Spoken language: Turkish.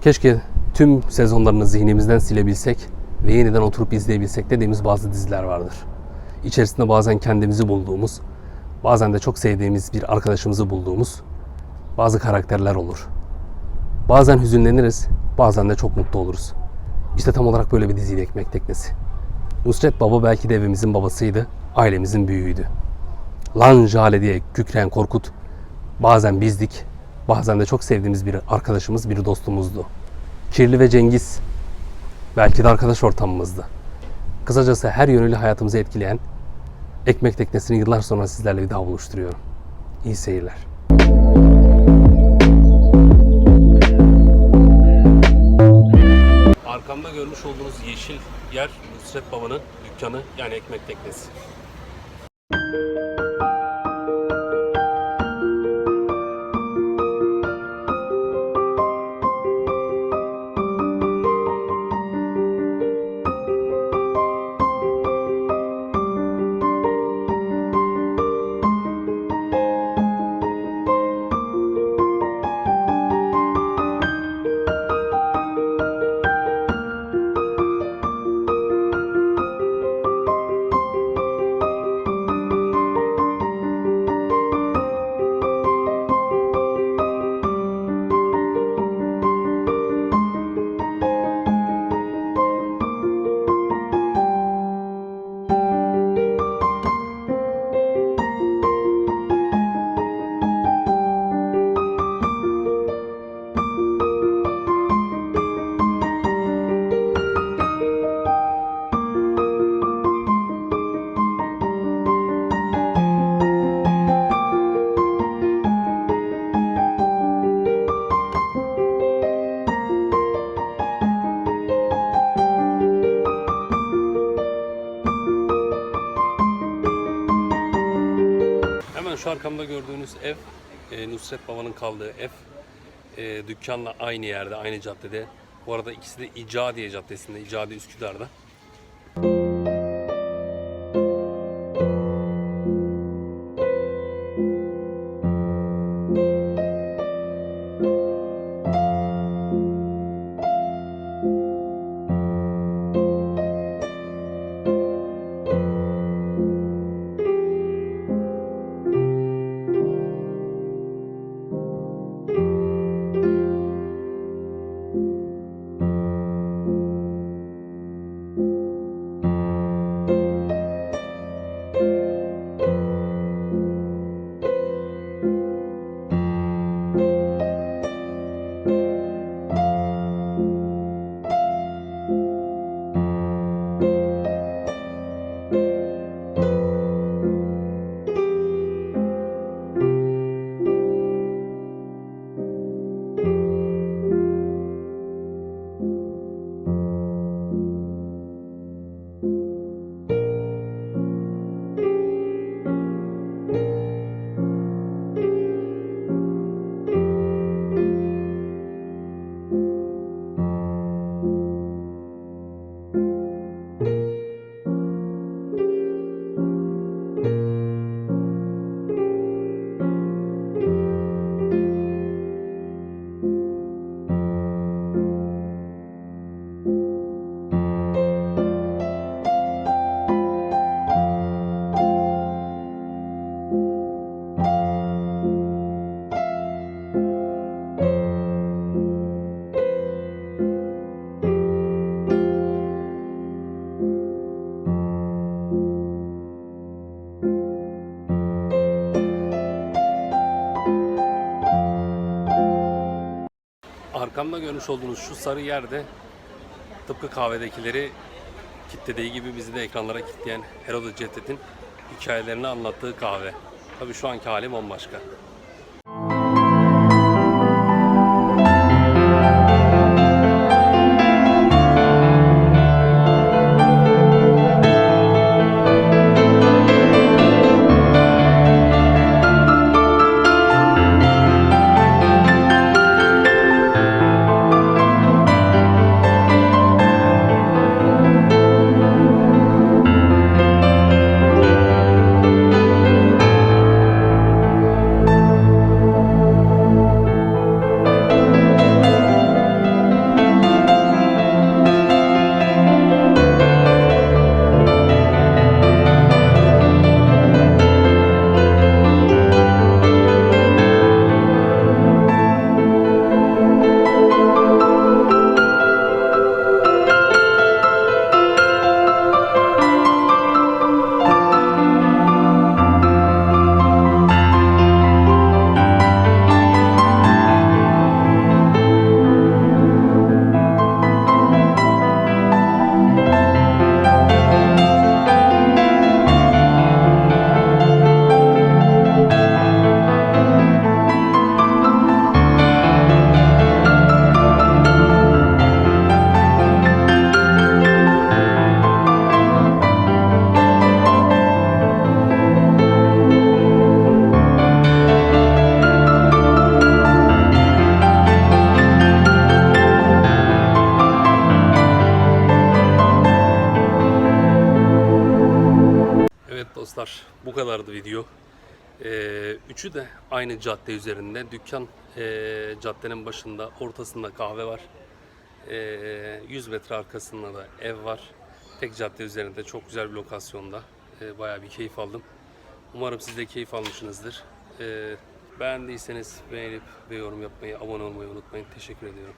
Keşke tüm sezonlarını zihnimizden silebilsek ve yeniden oturup izleyebilsek dediğimiz bazı diziler vardır. İçerisinde bazen kendimizi bulduğumuz, bazen de çok sevdiğimiz bir arkadaşımızı bulduğumuz bazı karakterler olur. Bazen hüzünleniriz, bazen de çok mutlu oluruz. İşte tam olarak böyle bir diziydi Ekmek Teknesi. Nusret Baba belki de evimizin babasıydı, ailemizin büyüğüydü. Lan Jale diye kükreyen Korkut bazen bizdik, bazen de çok sevdiğimiz bir arkadaşımız, bir dostumuzdu. Kirli ve Cengiz belki de arkadaş ortamımızdı. Kısacası her yönüyle hayatımızı etkileyen Ekmek Teknesi'ni yıllar sonra sizlerle bir daha buluşturuyorum. İyi seyirler. Arkamda görmüş olduğunuz yeşil yer Nusret Baba'nın dükkanı yani ekmek teknesi. Hemen şu arkamda gördüğünüz ev e, Nusret Baba'nın kaldığı ev. E, dükkanla aynı yerde, aynı caddede. Bu arada ikisi de İcadiye Caddesi'nde, İcadi Üsküdar'da. Arkamda görmüş olduğunuz şu sarı yerde tıpkı kahvedekileri kitlediği gibi bizi de ekranlara kitleyen Herodot Cevdet'in hikayelerini anlattığı kahve. Tabii şu anki hali bambaşka. Dostlar bu kadardı video. Ee, üçü de aynı cadde üzerinde. Dükkan ee, caddenin başında, ortasında kahve var. Ee, 100 metre arkasında da ev var. Tek cadde üzerinde çok güzel bir lokasyonda. Ee, bayağı bir keyif aldım. Umarım siz de keyif almışsınızdır. Ee, beğendiyseniz beğenip ve yorum yapmayı, abone olmayı unutmayın. Teşekkür ediyorum.